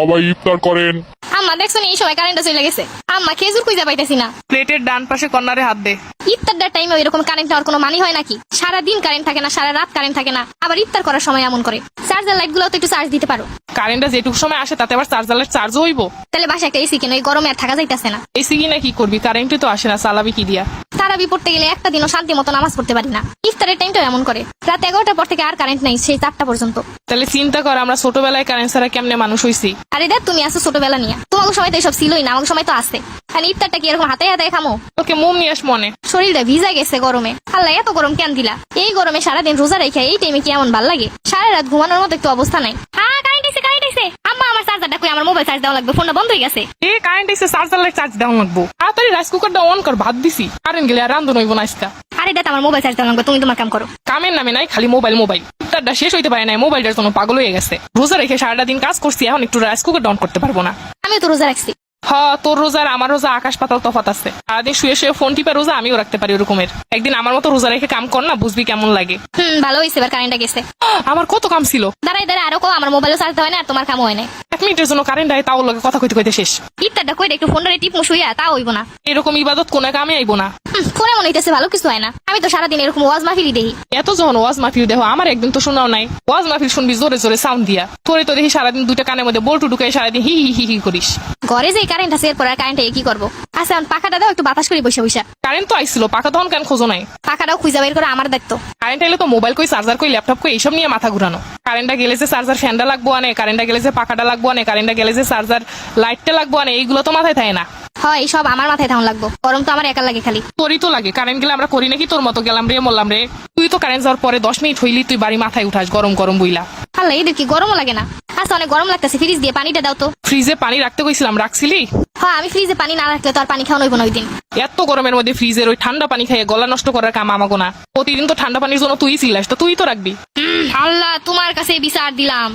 সবাই ইফতার করেন। আম্মা দেখছ এই সময় কারেন্টটা চলে গেছে। আম্মা খেজুর খুঁজে পাইতেছি না। প্লেটের ডান পাশে কর্নারে হাত দে। ইফতারটার টাইমে এরকম কারেন্ট হওয়ার কোনো মানি হয় নাকি? সারা দিন কারেন্ট থাকে না সারা রাত কারেন্ট থাকে না। আবার ইফতার করার সময় এমন করে। চার্জার লাইটগুলো তো একটু চার্জ দিতে পারো। কারেন্টটা যেটুকু সময় আসে তাতে আবার চার্জারের চার্জও হইব। তাহলে বাসা একটা এসি কেন এই গরমে আর থাকা যাইতেছে না। এসি কিনা কি করবি? কারেন্টই তো আসে না চালাবি কি দিয়া? তারাবি পড়তে গেলে একটা দিনও শান্তি মতো নামাজ পড়তে পারি না। ইফতারের টাইমটাও এমন করে। রাত এগারোটার পর থেকে আর কারেন্ট নাই সেই চারটা পর্যন্ত। তাহলে চিন্তা কর আমরা ছোটবেলায় কারেন্ট ছাড়া কেমনে মানুষ হইছি? আরে দেখ তুমি আসো ছোটবেলা নিয়ে। তোমাকে সময় তো এসব ছিলই না আমাকে সময় তো আসছে আর ইফতারটা কি এরকম হাতে হাতে খামো? তোকে মোম নিয়ে আস মনে। শরীরটা ভিজা গেছে গরমে। আল্লাহ এত গরম কেন দিলা? এই গরমে সারাদিন রোজা রেখে এই টাইমে কি এমন ভালো লাগে? সারা রাত ঘুমানোর মতো একটু অবস্থা নাই হ্যাঁ কারেন্ট এসে কারেন্ট এসে আম্মা আমার চার্জারটা কই আমার মোবাইল চার্জ দেওয়া লাগবে ফোনটা বন্ধ হয়ে গেছে। এ কারেন্ট এসে চার্জ দেওয়া চার্জ দেওয়া লাগবো। তাড়াতাড়ি রাইস কুকারটা অন কর ভাত দিছি। কারেন্ট গেলে আর রান্ধন হইব না আজকা। আরে দাদা আমার মোবাইল চার্জ দেওয়া লাগবে তুমি তোমার কাম করো। কামের নামে নাই খালি মোবাইল মোবাইল ইফতারটা শেষ হইতে পারে নাই মোবাইলটার জন্য পাগল হয়ে গেছে। রোজা রেখে সারাটা দিন কাজ করছি এখন একটু রাইস কুকার ডাউন করতে পারব না। আমি তো রোজা রাখছি। হ তোর রোজার আমার রোজা আকাশ পাতাল তফাত আছে। সারাদিন শুয়ে শুয়ে ফোন টিপে রোজা আমিও রাখতে পারি ওরকমের। একদিন আমার মতো রোজা রেখে কাম কর না বুঝবি কেমন লাগে। হুম ভালো হয়েছে এবার কারেন্টটা গেছে। আমার কত কাম ছিল। দাঁড়াই দাঁড়াই আরও কো আমার মোবাইলও চার্জ হয় না আর তোমার কাম হয় না এক মিনিটের জন্য কারেন্ট আয় তাও লগে কথা কইতে কইতে শেষ। ইফতারটা কইরে একটু ফোনটা টিপ মুশুইয়া তা হইব না। এরকম ইবাদত কোন কামে আইবো না। ফোনে মনে হইতেছে ভালো কিছু হয় না। আমি তো সারাদিন এরকম ওয়াজ মাহফিলি দেখি। এত যখন ওয়াজ মাহফিল দেখো আমার একদিন তো শোনাও নাই। ওয়াজ মাহফিল শুনবি জোরে জোরে সাউন্ড দিয়া। তোরে তো দেখি সারাদিন দুইটা কানের মধ্যে বল্টু ঢুকাই সারাদিন হি হি হি হি করিস। ঘরে যে কারেন্ট আছে এরপর আর কারেন্টে কি করব? আচ্ছা পাখাটা দাও একটু বাতাস করি বসে বসে। কারেন্ট তো আইছিল পাকা তখন কেন খোঁজো নাই? পাখাটাও খুঁজে বের করে আমার দায়িত্ব কারেন্ট আইলে তো মোবাইল কই চার্জার কই ল্যাপটপ কই এইসব নিয়ে মাথা ঘুরানো। কারেন্টটা গেলে যে চার্জার ফ্যানটা লাগবো আনে কারেন্টটা গেলে যে পাখাটা লাগবো আনে কারেন্টটা গেলে যে চার্জার লাইটটা লাগবো আনে এইগুলো তো মাথায় থাকে না। হয় সব আমার মাথায় থাকুন লাগবো। গরম তো আমার একা লাগে খালি। তোরই তো লাগে। কারেন্ট গেলে আমরা করি নাকি? তোর মতো গেলাম রে মরলাম রে। তুই তো কারেন্ট যাওয়ার পরে দশ মিনিট হইলি তুই বাড়ি মাথায় উঠাস গরম গরম বইলা। আল্লাহ এদের কি গরমও লাগে না? আচ্ছা অনেক গরম লাগতেছে ফ্রিজ দিয়ে পানিটা দাও তো। ফ্রিজে পানি রাখতে কইছিলাম রাখছিলি? হ্যাঁ আমি ফ্রিজে পানি না রাখলে তো আর পানি খাওয়ানো হইব না ওই দিন এত গরমের মধ্যে ফ্রিজের ওই ঠান্ডা পানি খাইয়ে গলা নষ্ট করার কাম আমাগো না। প্রতিদিন তো ঠান্ডা পানির জন্য তুই ছিলাস তো তুই তো রাখবি। আল্লাহ তোমার কাছে বিচার দিলাম।